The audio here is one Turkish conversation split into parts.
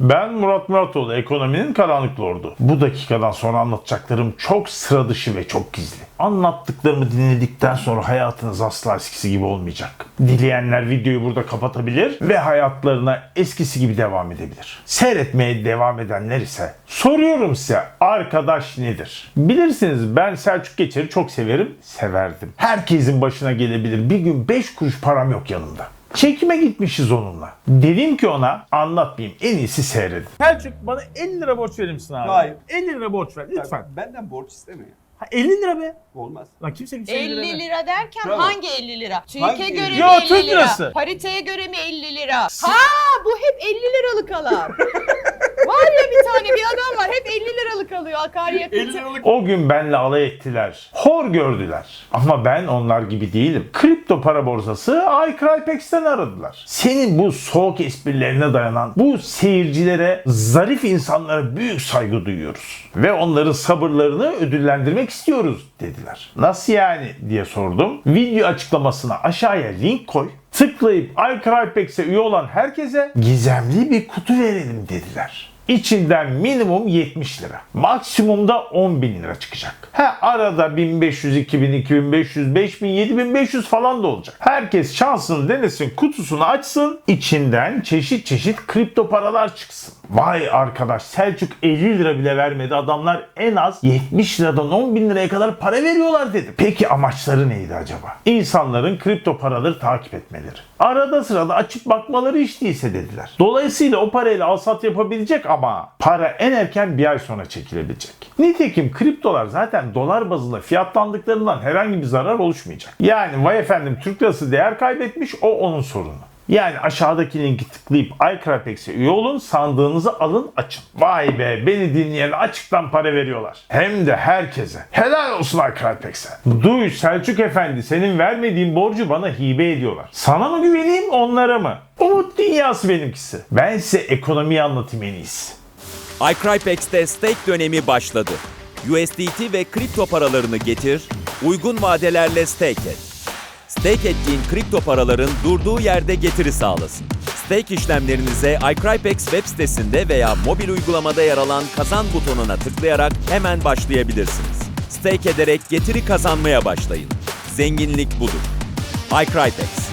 Ben Murat Muratoğlu, ekonominin karanlık lordu. Bu dakikadan sonra anlatacaklarım çok sıra dışı ve çok gizli. Anlattıklarımı dinledikten sonra hayatınız asla eskisi gibi olmayacak. Dileyenler videoyu burada kapatabilir ve hayatlarına eskisi gibi devam edebilir. Seyretmeye devam edenler ise soruyorum size arkadaş nedir? Bilirsiniz ben Selçuk Geçer'i çok severim, severdim. Herkesin başına gelebilir. Bir gün 5 kuruş param yok yanımda. Çekime gitmişiz onunla. Dedim ki ona anlatmayayım en iyisi seyredin. Selçuk bana 50 lira borç verir misin abi? Hayır. 50 lira borç ver lütfen. Benden borç istemeyin. Ha, 50 lira be. Olmaz. Lan kimse kimse 50 lira. 50 ver. lira derken Tamam. hangi 50 lira? Hangi göre mi Yo, 50 Türk lira? lirası. Pariteye göre mi 50 lira? Ha bu hep 50 liralık alan. var ya bir tane bir adam var hep 50 liralık alıyor akaryakıtı. 50 liralık O gün benle alay ettiler. Hor gördüler. Ama ben onlar gibi değilim. Kripto para borsası iCrypex'ten aradılar. Senin bu soğuk esprilerine dayanan bu seyircilere, zarif insanlara büyük saygı duyuyoruz. Ve onların sabırlarını ödüllendirmek istiyoruz dediler. Nasıl yani diye sordum. Video açıklamasına aşağıya link koy. Tıklayıp iCrypex'e üye olan herkese gizemli bir kutu verelim dediler. İçinden minimum 70 lira. Maksimumda 10 bin lira çıkacak. Ha arada 1500, 2000, 2500, 5000, 7500 falan da olacak. Herkes şansını denesin, kutusunu açsın. içinden çeşit çeşit kripto paralar çıksın. Vay arkadaş Selçuk 50 lira bile vermedi. Adamlar en az 70 liradan 10 bin liraya kadar para veriyorlar dedi. Peki amaçları neydi acaba? İnsanların kripto paraları takip etmeleri. Arada sırada açıp bakmaları hiç değilse dediler. Dolayısıyla o parayla alsat yapabilecek ama para en erken bir ay sonra çekilebilecek. Nitekim kriptolar zaten dolar bazında fiyatlandıklarından herhangi bir zarar oluşmayacak. Yani vay efendim Türk lirası değer kaybetmiş o onun sorunu. Yani aşağıdaki linki tıklayıp iCrypex'e üye olun, sandığınızı alın açın. Vay be beni dinleyen açıktan para veriyorlar. Hem de herkese. Helal olsun iCrypex'e. Duy Selçuk Efendi senin vermediğin borcu bana hibe ediyorlar. Sana mı güveneyim onlara mı? Umut dünyası benimkisi. Ben size ekonomiyi anlatayım en iyisi. iCrypex'te stake dönemi başladı. USDT ve kripto paralarını getir, uygun vadelerle stake et. Stake ettiğin kripto paraların durduğu yerde getiri sağlasın. Stake işlemlerinize iCrypex web sitesinde veya mobil uygulamada yer alan kazan butonuna tıklayarak hemen başlayabilirsiniz. Stake ederek getiri kazanmaya başlayın. Zenginlik budur. iCrypex.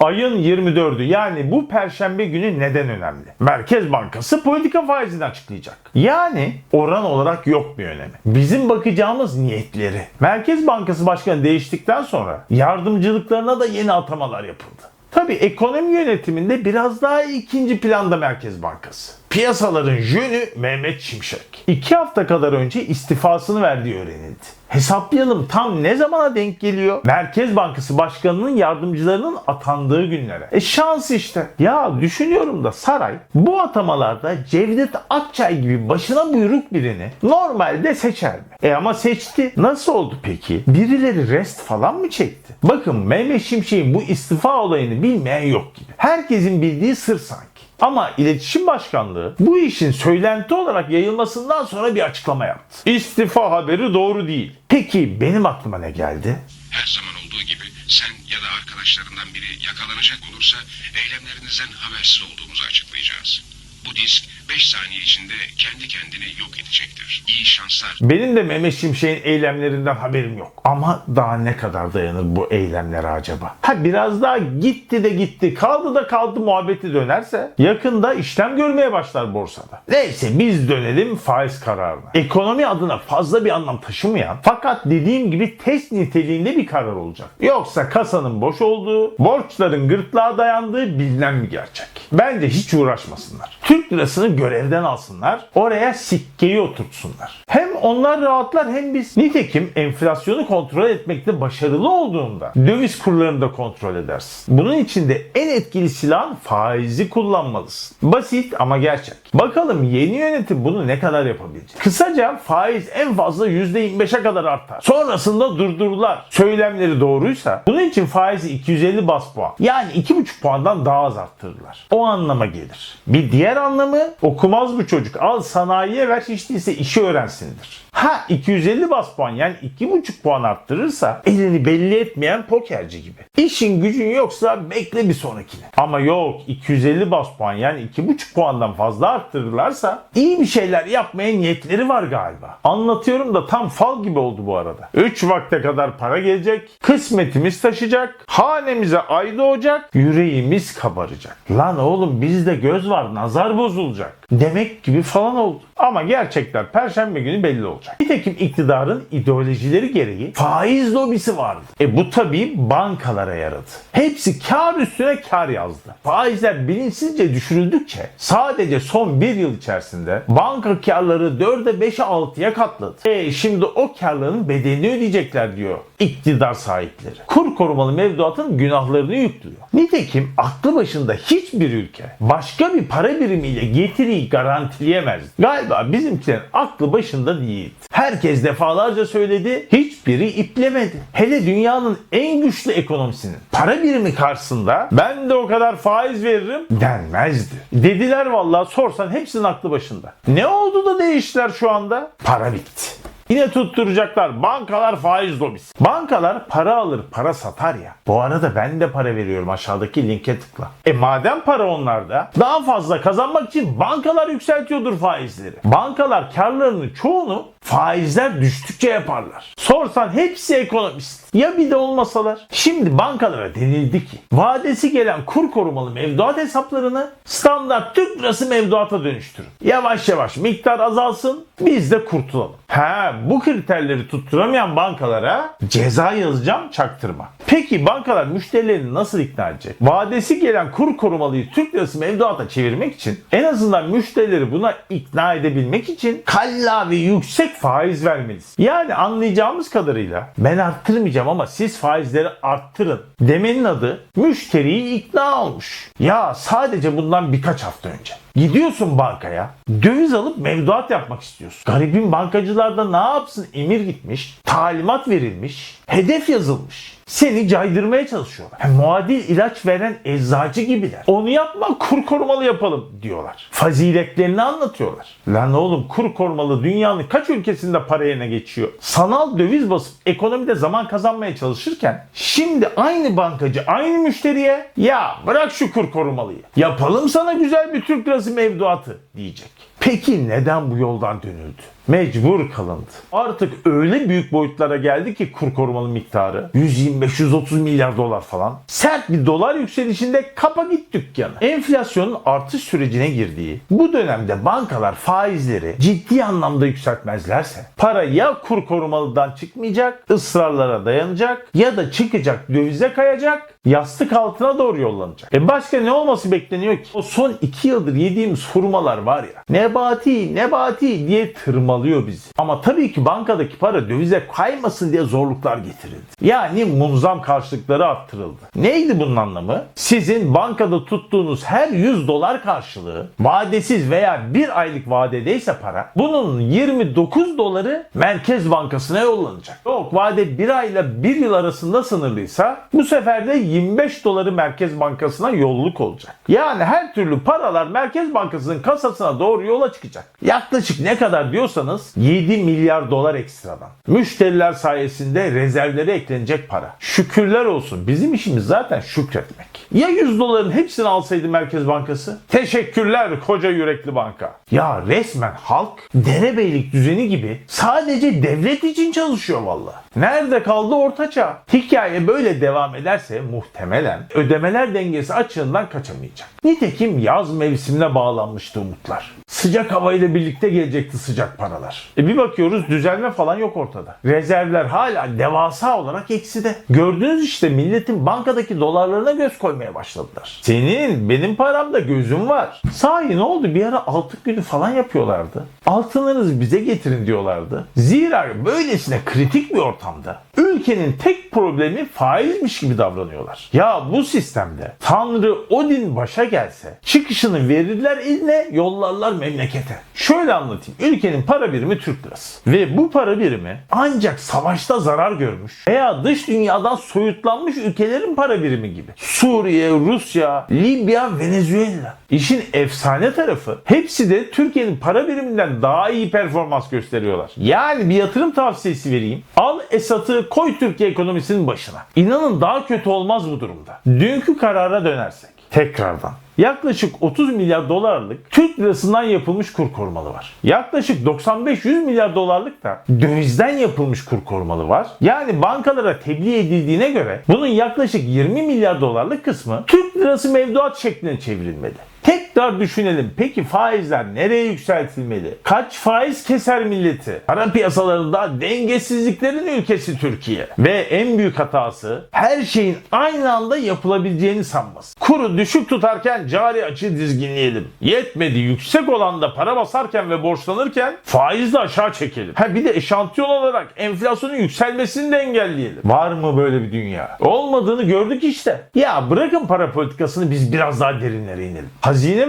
Ayın 24'ü yani bu perşembe günü neden önemli? Merkez Bankası politika faizini açıklayacak. Yani oran olarak yok bir önemi. Bizim bakacağımız niyetleri. Merkez Bankası Başkanı değiştikten sonra yardımcılıklarına da yeni atamalar yapıldı. Tabii ekonomi yönetiminde biraz daha ikinci planda Merkez Bankası. Piyasaların jönü Mehmet Şimşek. İki hafta kadar önce istifasını verdiği öğrenildi. Hesaplayalım tam ne zamana denk geliyor? Merkez Bankası Başkanı'nın yardımcılarının atandığı günlere. E şans işte. Ya düşünüyorum da saray bu atamalarda Cevdet Akçay gibi başına buyruk birini normalde seçer mi? E ama seçti. Nasıl oldu peki? Birileri rest falan mı çekti? Bakın Mehmet Şimşek'in bu istifa olayını bilmeyen yok gibi. Herkesin bildiği sır sanki. Ama iletişim başkanlığı bu işin söylenti olarak yayılmasından sonra bir açıklama yaptı. İstifa haberi doğru değil. Peki benim aklıma ne geldi? Her zaman olduğu gibi sen ya da arkadaşlarından biri yakalanacak olursa eylemlerinizden habersiz olduğumuzu açıklayacağız. Bu disk 5 saniye içinde kendi kendini yok edecektir. İyi şanslar. Benim de Mehmet Şimşek'in eylemlerinden haberim yok. Ama daha ne kadar dayanır bu eylemlere acaba? Ha biraz daha gitti de gitti, kaldı da kaldı muhabbeti dönerse yakında işlem görmeye başlar borsada. Neyse biz dönelim faiz kararına. Ekonomi adına fazla bir anlam taşımayan fakat dediğim gibi test niteliğinde bir karar olacak. Yoksa kasanın boş olduğu, borçların gırtlağa dayandığı bilinen bir gerçek. Bence hiç uğraşmasınlar. Türk lirasını görevden alsınlar, oraya sikkeyi oturtsunlar. Hem onlar rahatlar hem biz. Nitekim enflasyonu kontrol etmekte başarılı olduğunda döviz kurlarını da kontrol edersin. Bunun için de en etkili silahın faizi kullanmalısın. Basit ama gerçek. Bakalım yeni yönetim bunu ne kadar yapabilecek? Kısaca faiz en fazla %25'e kadar artar. Sonrasında durdururlar. Söylemleri doğruysa bunun için faizi 250 bas puan yani 2,5 puandan daha az arttırırlar. O anlama gelir. Bir diğer anlamı okumaz bu çocuk al sanayiye ver hiç değilse işi öğrensindir. much. Ha 250 bas puan yani 2,5 puan arttırırsa elini belli etmeyen pokerci gibi. İşin gücün yoksa bekle bir sonrakini. Ama yok 250 bas puan yani 2,5 puandan fazla arttırırlarsa iyi bir şeyler yapmaya niyetleri var galiba. Anlatıyorum da tam fal gibi oldu bu arada. 3 vakte kadar para gelecek, kısmetimiz taşacak, hanemize ay doğacak, yüreğimiz kabaracak. Lan oğlum bizde göz var nazar bozulacak. Demek gibi falan oldu. Ama gerçekler perşembe günü belli olacak. Nitekim iktidarın ideolojileri gereği faiz lobisi vardı. E bu tabii bankalara yaradı. Hepsi kar üstüne kar yazdı. Faizler bilinçsizce düşürüldükçe sadece son bir yıl içerisinde banka karları 4'e 5'e 6'ya katladı. E şimdi o karların bedelini ödeyecekler diyor iktidar sahipleri. Kur korumalı mevduatın günahlarını yüklüyor. Nitekim aklı başında hiçbir ülke başka bir para birimiyle getiriyi garantileyemez. Galiba bizimkilerin aklı başında değil. Herkes defalarca söyledi, hiçbiri iplemedi. Hele dünyanın en güçlü ekonomisinin para birimi karşısında ben de o kadar faiz veririm denmezdi. Dediler vallahi sorsan hepsinin aklı başında. Ne oldu da değiştiler şu anda? Para bitti. Yine tutturacaklar. Bankalar faiz lobisi. Bankalar para alır, para satar ya. Bu arada ben de para veriyorum aşağıdaki linke tıkla. E madem para onlarda daha fazla kazanmak için bankalar yükseltiyordur faizleri. Bankalar karlarını çoğunu faizler düştükçe yaparlar. Sorsan hepsi ekonomist. Ya bir de olmasalar? Şimdi bankalara denildi ki vadesi gelen kur korumalı mevduat hesaplarını standart Türk lirası mevduata dönüştürün. Yavaş yavaş miktar azalsın biz de kurtulalım. Ha bu kriterleri tutturamayan bankalara ceza yazacağım çaktırma. Peki bankalar müşterilerini nasıl ikna edecek? Vadesi gelen kur korumalıyı Türk lirası mevduata çevirmek için en azından müşterileri buna ikna edebilmek için kalla ve yüksek faiz vermeliyiz. Yani anlayacağımız kadarıyla ben arttırmayacağım ama siz faizleri arttırın demenin adı müşteriyi ikna olmuş. Ya sadece bundan birkaç hafta önce. Gidiyorsun bankaya, döviz alıp mevduat yapmak istiyorsun. Garibin bankacılar da ne yapsın? Emir gitmiş, talimat verilmiş, hedef yazılmış. Seni caydırmaya çalışıyorlar. Yani muadil ilaç veren eczacı gibiler. Onu yapma kur korumalı yapalım diyorlar. Faziletlerini anlatıyorlar. Lan oğlum kur korumalı dünyanın kaç ülkesinde para yerine geçiyor? Sanal döviz basıp ekonomide zaman kazanmaya çalışırken şimdi aynı bankacı aynı müşteriye ya bırak şu kur korumalıyı. Yapalım sana güzel bir Türk lirası mevduatı diyecek. Peki neden bu yoldan dönüldü? Mecbur kalındı. Artık öyle büyük boyutlara geldi ki kur korumalı miktarı 125-130 milyar dolar falan. Sert bir dolar yükselişinde kapa git dükkanı. Enflasyonun artış sürecine girdiği bu dönemde bankalar faizleri ciddi anlamda yükseltmezlerse para ya kur korumalıdan çıkmayacak, ısrarlara dayanacak ya da çıkacak dövize kayacak yastık altına doğru yollanacak. E başka ne olması bekleniyor ki? O son iki yıldır yediğimiz hurmalar var ya. Nebati, nebati diye tırmalıyor bizi. Ama tabii ki bankadaki para dövize kaymasın diye zorluklar getirildi. Yani munzam karşılıkları arttırıldı. Neydi bunun anlamı? Sizin bankada tuttuğunuz her 100 dolar karşılığı vadesiz veya bir aylık vadedeyse para bunun 29 doları Merkez Bankası'na yollanacak. Yok vade bir ayla bir yıl arasında sınırlıysa bu sefer de 25 doları Merkez Bankası'na yolluk olacak. Yani her türlü paralar Merkez Bankası'nın kasasına doğru yola çıkacak. Yaklaşık ne kadar diyorsanız 7 milyar dolar ekstradan. Müşteriler sayesinde rezervlere eklenecek para. Şükürler olsun. Bizim işimiz zaten şükretmek. Ya 100 doların hepsini alsaydı Merkez Bankası? Teşekkürler koca yürekli banka. Ya resmen halk derebeylik düzeni gibi sadece devlet için çalışıyor valla. Nerede kaldı ortaçağ? Hikaye böyle devam ederse muhtemelen ödemeler dengesi açığından kaçamayacak. Nitekim yaz mevsimine bağlanmıştı umutlar. Sıcak havayla birlikte gelecekti sıcak paralar. E bir bakıyoruz düzelme falan yok ortada. Rezervler hala devasa olarak ekside. Gördünüz işte milletin bankadaki dolarlarına göz koymaya başladılar. Senin benim paramda gözüm var. Sahi ne oldu bir ara altın günü falan yapıyorlardı. Altınlarınızı bize getirin diyorlardı. Zira böylesine kritik bir ortamda ülkenin tek problemi faizmiş gibi davranıyorlar. Ya bu sistemde Tanrı Odin başa gelse çıkışını verirler eline yollarlar memlekete. Şöyle anlatayım. Ülkenin para birimi Türk lirası. Ve bu para birimi ancak savaşta zarar görmüş veya dış dünyadan soyutlanmış ülkelerin para birimi gibi. Suriye, Rusya, Libya, Venezuela. İşin efsane tarafı hepsi de Türkiye'nin para biriminden daha iyi performans gösteriyorlar. Yani bir yatırım tavsiyesi vereyim. Al Esat'ı koy Türkiye ekonomisinin başına. İnanın daha kötü olmaz bu durumda. Dünkü karara dönersek. Tekrardan. Yaklaşık 30 milyar dolarlık Türk lirasından yapılmış kur korumalı var. Yaklaşık 95-100 milyar dolarlık da dövizden yapılmış kur korumalı var. Yani bankalara tebliğ edildiğine göre bunun yaklaşık 20 milyar dolarlık kısmı Türk lirası mevduat şekline çevrilmeli. Tekrar düşünelim. Peki faizler nereye yükseltilmeli? Kaç faiz keser milleti? Para piyasalarında dengesizliklerin ülkesi Türkiye. Ve en büyük hatası her şeyin aynı anda yapılabileceğini sanması. Kuru düşük tutarken cari açı dizginleyelim. Yetmedi yüksek olanda para basarken ve borçlanırken faiz de aşağı çekelim. Ha bir de eşantiyon olarak enflasyonun yükselmesini de engelleyelim. Var mı böyle bir dünya? Olmadığını gördük işte. Ya bırakın para politikasını biz biraz daha derinlere inelim.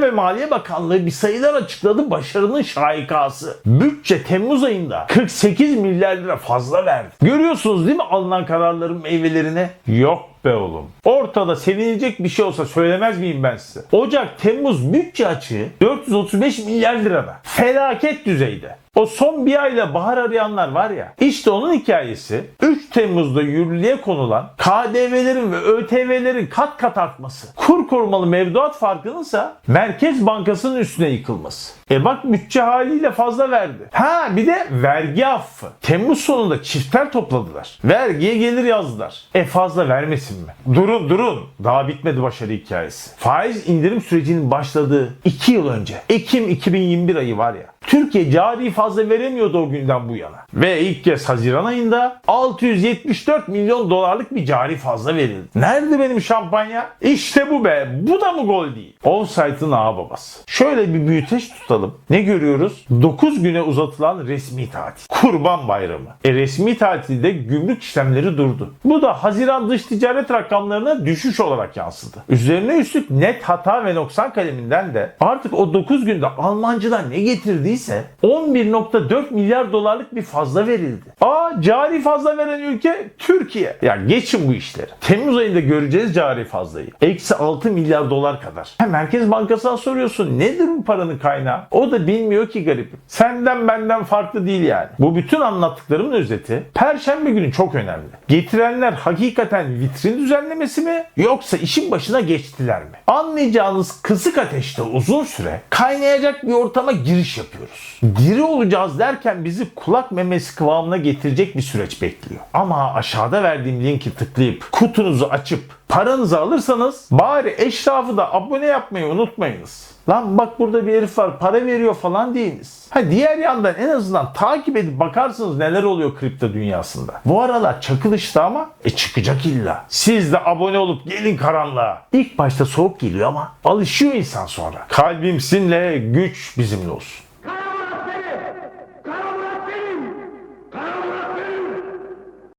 Ve Maliye Bakanlığı bir sayılar açıkladı başarının şahikası. Bütçe Temmuz ayında 48 milyar lira fazla verdi. Görüyorsunuz değil mi alınan kararların meyvelerine? Yok be oğlum. Ortada sevinilecek bir şey olsa söylemez miyim ben size? Ocak-Temmuz bütçe açığı 435 milyar lirada. Felaket düzeyde. O son bir ayla bahar arayanlar var ya. İşte onun hikayesi 3 Temmuz'da yürürlüğe konulan KDV'lerin ve ÖTV'lerin kat kat artması. Kur korumalı mevduat farkınınsa Merkez Bankası'nın üstüne yıkılması. E bak bütçe haliyle fazla verdi. Ha bir de vergi affı. Temmuz sonunda çiftler topladılar. Vergiye gelir yazdılar. E fazla vermesin mi? Durun durun. Daha bitmedi başarı hikayesi. Faiz indirim sürecinin başladığı 2 yıl önce. Ekim 2021 ayı var ya. Türkiye cari fazla veremiyordu o günden bu yana. Ve ilk kez Haziran ayında 674 milyon dolarlık bir cari fazla verildi. Nerede benim şampanya? İşte bu be. Bu da mı gol değil? Offside'ın ağa babası. Şöyle bir büyüteç tutalım. Ne görüyoruz? 9 güne uzatılan resmi tatil. Kurban bayramı. E resmi tatilde gümrük işlemleri durdu. Bu da Haziran dış ticaret rakamlarına düşüş olarak yansıdı. Üzerine üstlük net hata ve noksan kaleminden de artık o 9 günde Almancılar ne getirdiyse 11.4 milyar dolarlık bir fazla verildi. Aa cari fazla veren ülke Türkiye. Ya geçin bu işleri. Temmuz ayında göreceğiz cari fazlayı. Eksi 6 milyar dolar kadar. Ha, Merkez Bankası'na soruyorsun nedir bu paranın kaynağı? O da bilmiyor ki garipim. Senden benden farklı değil yani. Bu bütün anlattıklarımın özeti Perşembe günü çok önemli. Getirenler hakikaten vitrin düzenlemesi mi yoksa işin başına geçtiler mi? Anlayacağınız kısık ateşte uzun süre kaynayacak bir ortama giriş yapıyoruz. Diri olacağız derken bizi kulak memesi kıvamına getirecek bir süreç bekliyor. Ama aşağıda verdiğim linki tıklayıp kutunuzu açıp paranızı alırsanız bari eşrafı da abone yapmayı unutmayınız. Lan bak burada bir herif var para veriyor falan deyiniz. Ha diğer yandan en azından takip edip bakarsınız neler oluyor kripto dünyasında. Bu aralar çakılıştı ama e çıkacak illa. Siz de abone olup gelin karanlığa. İlk başta soğuk geliyor ama alışıyor insan sonra. Kalbimsinle güç bizimle olsun.